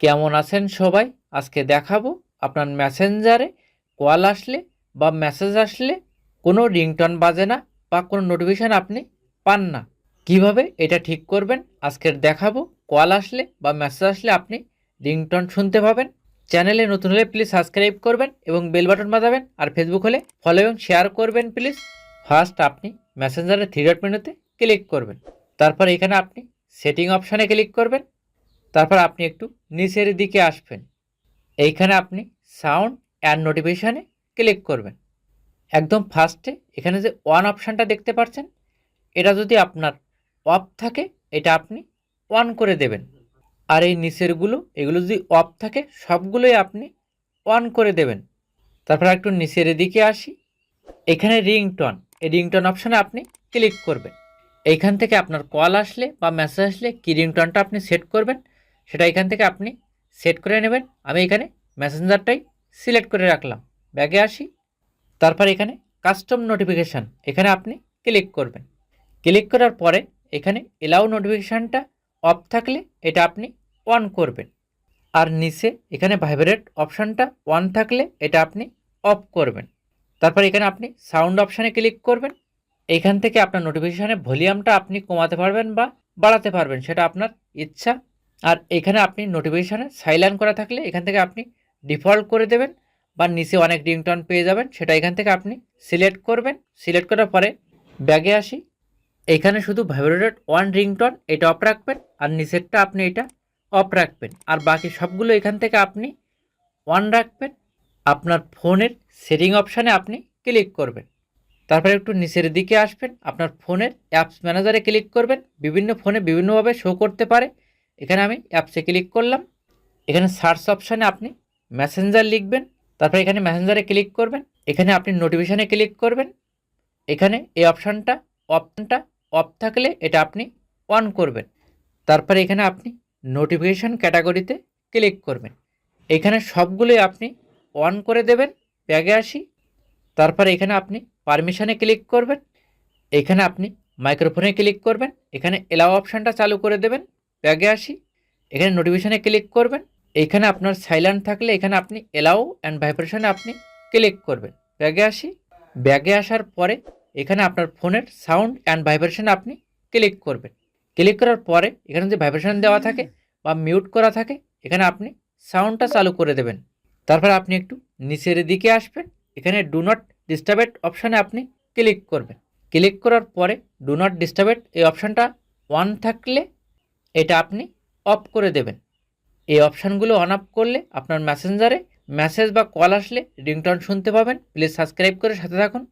কেমন আছেন সবাই? আজকে দেখাবো আপনার মেসেঞ্জারে কল আসলে বা মেসেজ আসলে কোনো রিংটন বাজে না বা কোনো নোটিফিকেশান আপনি পান না। কীভাবে এটা ঠিক করবেন? আজকের দেখাবো কল আসলে বা মেসেজ আসলে আপনি রিংটন শুনতে পাবেন। চ্যানেলে নতুন হলে প্লিজ সাবস্ক্রাইব করবেন এবং বেল বাটন বাজাবেন আর ফেসবুক হলে ফলো এবং শেয়ার করবেন প্লিজ ফার্স্ট আপনি মেসেঞ্জারের থ্রি ডট মেনুতে ক্লিক করবেন। তারপর এখানে আপনি সেটিং অপশানে ক্লিক করবেন। তারপর আপনি একটু নিচের দিকে আসবেন। এইখানে আপনি সাউন্ড অ্যান্ড নোটিফিকেশানে ক্লিক করবেন। একদম ফার্স্টে এখানে যে ওয়ান অপশানটা দেখতে পাচ্ছেন, এটা যদি আপনার অফ থাকে, এটা আপনি অন করে দেবেন। আর এই নিচেরগুলো এগুলো যদি অফ থাকে, সবগুলোই আপনি অন করে দেবেন। তারপর একটু নিচের দিকে আসি। এখানে রিংটন এই রিংটন অপশানে আপনি ক্লিক করবেন। এইখান থেকে আপনার কল আসলে বা মেসেজ আসলে কী রিংটনটা আপনি সেট করবেন সেটা এখান থেকে আপনি সেট করে নেবেন। আমি এখানে মেসেঞ্জারটাই সিলেক্ট করে রাখলাম। ব্যাগে আসি। তারপর এখানে কাস্টম নোটিফিকেশান এখানে আপনি ক্লিক করবেন। ক্লিক করার পরে এখানে এলাও নোটিফিকেশানটা অফ থাকলে এটা আপনি অন করবেন। আর নিচে এখানে ভাইব্রেট অপশানটা অন থাকলে এটা আপনি অফ করবেন। তারপর এখানে আপনি সাউন্ড অপশানে ক্লিক করবেন। এইখান থেকে আপনার নোটিফিকেশানের ভলিউমটা আপনি কমাতে পারবেন বা বাড়াতে পারবেন, সেটা আপনার ইচ্ছা আর এখানে আপনি নোটিফিকেশানে সাইলেন্ট করা থাকলে এখান থেকে আপনি ডিফল্ট করে দেবেন বা নিচে অনেক রিংটন পেয়ে যাবেন, সেটা এখান থেকে আপনি সিলেক্ট করবেন। সিলেক্ট করার পরে ব্যাগে আসি। এখানে শুধু ভাইব্রেটেড ওয়ান রিংটন এটা অফ রাখবেন আর নিচেরটা আপনি এটা অফ রাখবেন। আর বাকি সবগুলো এখান থেকে আপনি অন রাখবেন। আপনার ফোনের সেটিং অপশানে আপনি ক্লিক করবেন। তারপরে একটু নিচের দিকে আসবেন। আপনার ফোনের অ্যাপস ম্যানেজারে ক্লিক করবেন। বিভিন্ন ফোনে বিভিন্নভাবে শো করতে পারে। এখানে আমি অ্যাপসে ক্লিক করলাম। এখানে সার্চ অপশানে আপনি মেসেঞ্জার লিখবেন, তারপর এখানে মেসেঞ্জারে ক্লিক করবেন, এখানে আপনি নোটিফিকেশানে ক্লিক করবেন। এখানে এই অপশানটা অপশানটা অফ থাকলে এটা আপনি অন করবেন। তারপরে এখানে আপনি নোটিফিকেশান ক্যাটাগরিতে ক্লিক করবেন। এখানে সবগুলোই আপনি অন করে দেবেন, ব্যাগে আসি। তারপরে এখানে আপনি পারমিশানে ক্লিক করবেন। এখানে আপনি মাইক্রোফোনে ক্লিক করবেন। এখানে এলাও অপশানটা চালু করে দেবেন। ব্যাগে আসি, এখানে নোটিফিকেশানে ক্লিক করবেন, এখানে আপনার সাইলেন্ট থাকলে এখানে আপনি এলাও অ্যান্ড ভাইব্রেশনে আপনি ক্লিক করবেন। ব্যাগে আসি ব্যাগে আসার পরে এখানে আপনার ফোনের সাউন্ড অ্যান্ড ভাইব্রেশনে আপনি ক্লিক করবেন। ক্লিক করার পরে এখানে যে ভাইব্রেশন দেওয়া থাকে বা মিউট করা থাকে, এখানে আপনি সাউন্ডটা চালু করে দেবেন। তারপর আপনি একটু নিচের দিকে আসবেন, এখানে ডু নট ডিস্টার্বেড অপশানে আপনি ক্লিক করবেন। ক্লিক করার পরে ডু নট ডিস্টার্বেড এই অপশানটা অন থাকলে এটা আপনি অফ করে দেবেন। এই অপশানগুলো অন অফ করলে আপনার মেসেঞ্জারে মেসেজ বা কল আসলে রিংটন শুনতে পাবেন। প্লিজ সাবস্ক্রাইব করে সাথে থাকুন।